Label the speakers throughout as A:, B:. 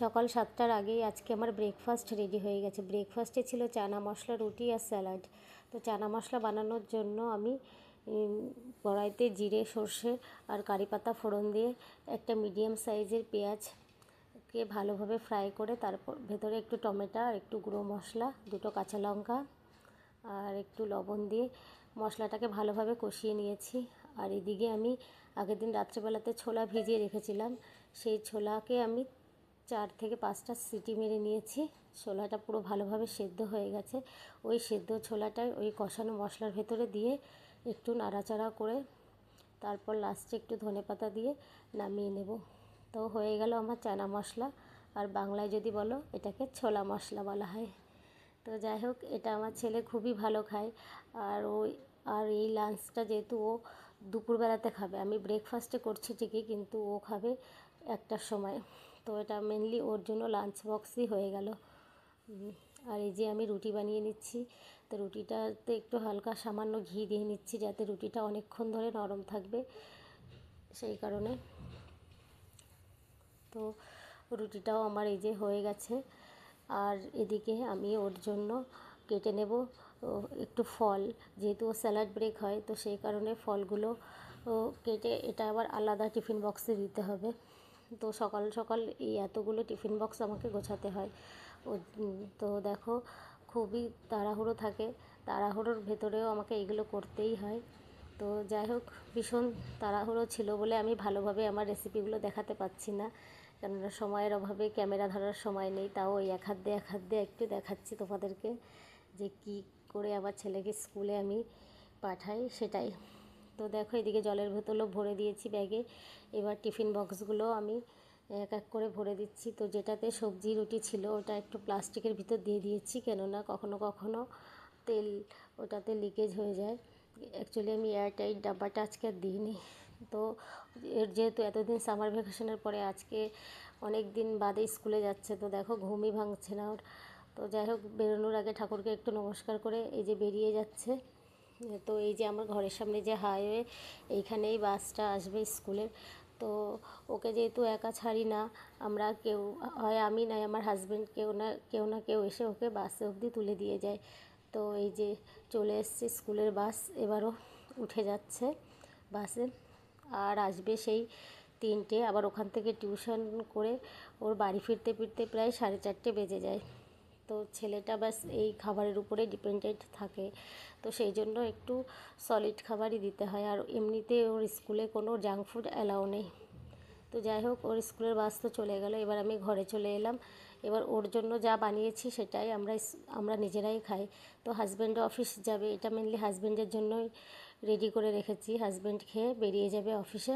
A: সকাল সাতটার আগেই আজকে আমার ব্রেকফাস্ট রেডি হয়ে গেছে। ব্রেকফাস্টে ছিল চানা মশলা, রুটি আর স্যালাড তো চানা মশলা বানানোর জন্য আমি কড়াইতে জিরে, সর্ষে আর কারি পাতা ফোড়ন দিয়ে একটা মিডিয়াম সাইজের পেঁয়াজকে ভালোভাবে ফ্রাই করে তারপর ভেতরে একটু টমেটো আর একটু গুঁড়ো মশলা, দুটো কাঁচা লঙ্কা আর একটু লবণ দিয়ে মশলাটাকে ভালোভাবে কষিয়ে নিয়েছি। আর এদিকে আমি আগের দিন রাত্রেবেলাতে ছোলা ভিজিয়ে রেখেছিলাম। সেই ছোলাকে আমি চার থেকে পাঁচটা সিটি মেরে নিয়েছি। ছোলাটা পুরো ভালোভাবে সেদ্ধ হয়ে গেছে। ওই সেদ্ধ ছোলাটাই ওই কষানো মশলার ভেতরে দিয়ে একটু নাড়াচাড়া করে তারপর লাস্টে একটু ধনেপাতা দিয়ে নামিয়ে নেব। তো হয়ে গেল আমার চানা মশলা। আর বাংলায় যদি বলো, এটাকে ছোলা মশলা বলা হয়। তো যাই হোক, এটা আমার ছেলে খুবই ভালো খায়। আর ওই, আর এই লাঞ্চটা যেহেতু ও দুপুরবেলাতে খাবে। আমি ব্রেকফাস্টে করছি ঠিকই, কিন্তু ও খাবে একটার সময়। তো এটা মেনলি ওর জন্য লাঞ্চ বক্সই হয়ে গেল। আর এই যে আমি রুটি বানিয়ে নিচ্ছি, তো রুটিটাতে একটু হালকা সামান্য ঘি দিয়ে নিচ্ছি যাতে রুটিটা অনেকক্ষণ ধরে নরম থাকবে। সেই কারণে তো রুটিটাও আমার এই যে হয়ে গেছে। আর এদিকে আমি ওর জন্য কেটে নেব। একটু ফল। যেহেতু স্যালাড ব্রেক হয়, তো সেই কারণে ফলগুলো কেটে এটা আবার আলাদা টিফিন বক্সে দিতে হবে। তো সকাল সকাল এই এতগুলো টিফিন বক্স আমাকে গোছাতে হয়। ও তো দেখো, খুবই তাড়াহুড়ো থাকে। তাড়াহুড়োর ভেতরেও আমাকে এগুলো করতেই হয়। তো যাই হোক, ভীষণ তাড়াহুড়ো ছিল বলে আমি ভালোভাবে আমার রেসিপিগুলো দেখাতে পাচ্ছি না। কেননা সময়ের অভাবে ক্যামেরা ধরার সময় নেই, তাও ওই এক হাত দিয়ে, এক হাত দিয়ে একটু দেখাচ্ছি তোমাদেরকে যে কি করে আমার ছেলেকে স্কুলে আমি পাঠাই সেটাই। তো দেখো এদিকে জলের বোতলও ভরে দিয়েছি ব্যাগে। এবার টিফিন বক্সগুলো আমি এক এক করে ভরে দিচ্ছি। তো যেটাতে সবজি, রুটি ছিল ওটা একটু প্লাস্টিকের ভিতর দিয়ে দিয়েছি কেননা কখনো কখনো তেল ওটাতে লিকেজ হয়ে যায়। অ্যাকচুয়ালি আমি এয়ারটাইট ডাব্বাটা আজকে আর দিইনি। তো এর যেহেতু এতদিন সামার ভ্যাকেশনের পরে আজকে অনেক দিন বাদে স্কুলে যাচ্ছে, তো দেখো ঘুমই ভাঙছে না ওর। তো যাই হোক, বেরোনোর আগে ঠাকুরকে একটু নমস্কার করে এই যে বেরিয়ে যাচ্ছে। তো এই যে আমার ঘরের সামনে যে হাইওয়ে এইখানেই বাসটা আসবে স্কুলের। তো ওকে যেহেতু একা ছাড়ি না, আমরা কেউ, হয় আমি নাই আমার হাজব্যান্ড কেউ না কেউ না কেউ এসে ওকে বাসে অবধি তুলে দিয়ে যায়। তো এই যে চলে এসছে স্কুলের বাস, এবারও উঠে যাচ্ছে বাসে। আর আসবে সেই তিনটে, আবার ওখান থেকে টিউশন করে ওর বাড়ি ফিরতে ফিরতে প্রায় সাড়ে চারটে বেজে যায়। তো ছেলেটা ব্যাস এই খাবারের উপরে ডিপেন্ডেন্ট থাকে। তো সেই জন্য একটু সলিড খাবারই দিতে হয়। আর এমনিতে ওর স্কুলে কোনো জাঙ্ক ফুড অ্যালাউ নেই। তো যাই হোক, ওর স্কুলের বাস তো চলে গেল। এবার আমি ঘরে চলে এলাম। এবার ওর জন্য যা বানিয়েছি সেটাই আমরা আমরা নিজেরাই খাই। তো হাজব্যান্ড অফিস যাবে। এটা মেনলি হাজব্যান্ডের জন্যই রেডি করে রেখেছি। হাজব্যান্ড খেয়ে বেরিয়ে যাবে অফিসে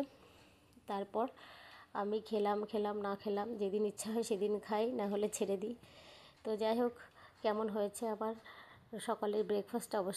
A: তারপর আমি খেলাম খেলাম, না খেলাম। যেদিন ইচ্ছা হয় সেদিন খাই, না হলে ছেড়ে দিই। তো যাই হোক কেমন হয়েছে আমার সকালের ব্রেকফাস্ট অবশ্যই